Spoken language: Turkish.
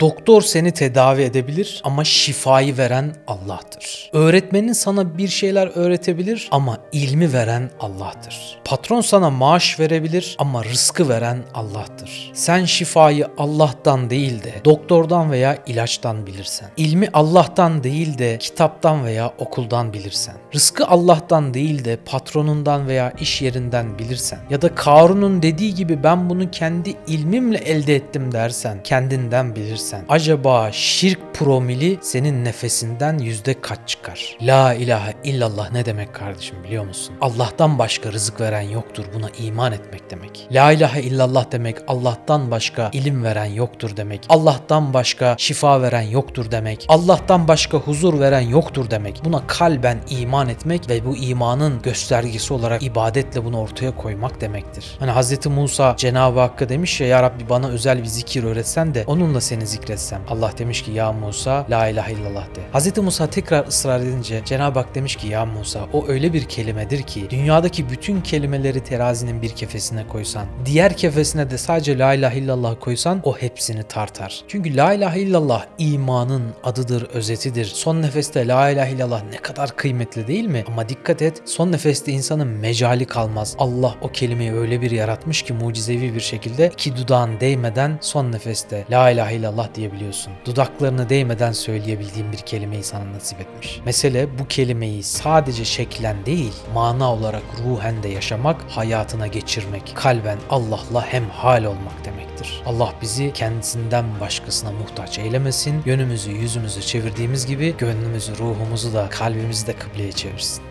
Doktor seni tedavi edebilir ama şifayı veren Allah'tır. Öğretmenin sana bir şeyler öğretebilir ama ilmi veren Allah'tır. Patron sana maaş verebilir ama rızkı veren Allah'tır. Sen şifayı Allah'tan değil de doktordan veya ilaçtan bilirsen, ilmi Allah'tan değil de kitaptan veya okuldan bilirsen, rızkı Allah'tan değil de patronundan veya iş yerinden bilirsen ya da Karun'un dediği gibi ben bunu kendi ilmimle elde ettim dersen, kendinden bilirsen, acaba şirk promili senin nefesinden yüzde kaç çıkar? La ilahe illallah ne demek kardeşim biliyor musun? Allah'tan başka rızık veren yoktur buna iman etmek demek. La ilahe illallah demek Allah'tan başka ilim veren yoktur demek. Allah'tan başka şifa veren yoktur demek. Allah'tan başka huzur veren yoktur demek. Buna kalben iman etmek ve bu imanın göstergesi olarak ibadetle bunu ortaya koymak demektir. Hani Hz. Musa Cenab-ı Hakk'a demiş ya ya Rabbi bana özel bir zikir öğretsen de onunla seni zikretsem. Allah demiş ki ya Musa la ilahe illallah de. Hz. Musa tekrar ısrar edince Cenab-ı Hak demiş ki ya Musa o öyle bir kelimedir ki dünyadaki bütün kelimeleri terazinin bir kefesine koysan, diğer kefesine de sadece la ilahe illallah koysan o hepsini tartar. Çünkü la ilahe illallah imanın adıdır, özetidir. Son nefeste la ilahe illallah ne kadar kıymetli değil mi? Ama dikkat et son nefeste insanın mecali kalmaz. Allah o kelimeyi öyle bir yaratmış ki mucizevi bir şekilde iki dudağın değmeden son nefeste la ilahe illallah diyebiliyorsun. Dudaklarını değmeden söyleyebildiğin bir kelimeyi sana nasip etmiş. Mesele bu kelimeyi sadece şeklen değil, mana olarak ruhen de yaşamak, hayatına geçirmek, kalben Allah'la hemhal olmak demektir. Allah bizi kendisinden başkasına muhtaç eylemesin, yönümüzü yüzümüzü çevirdiğimiz gibi gönlümüzü, ruhumuzu da kalbimizi de kıbleye çevirsin.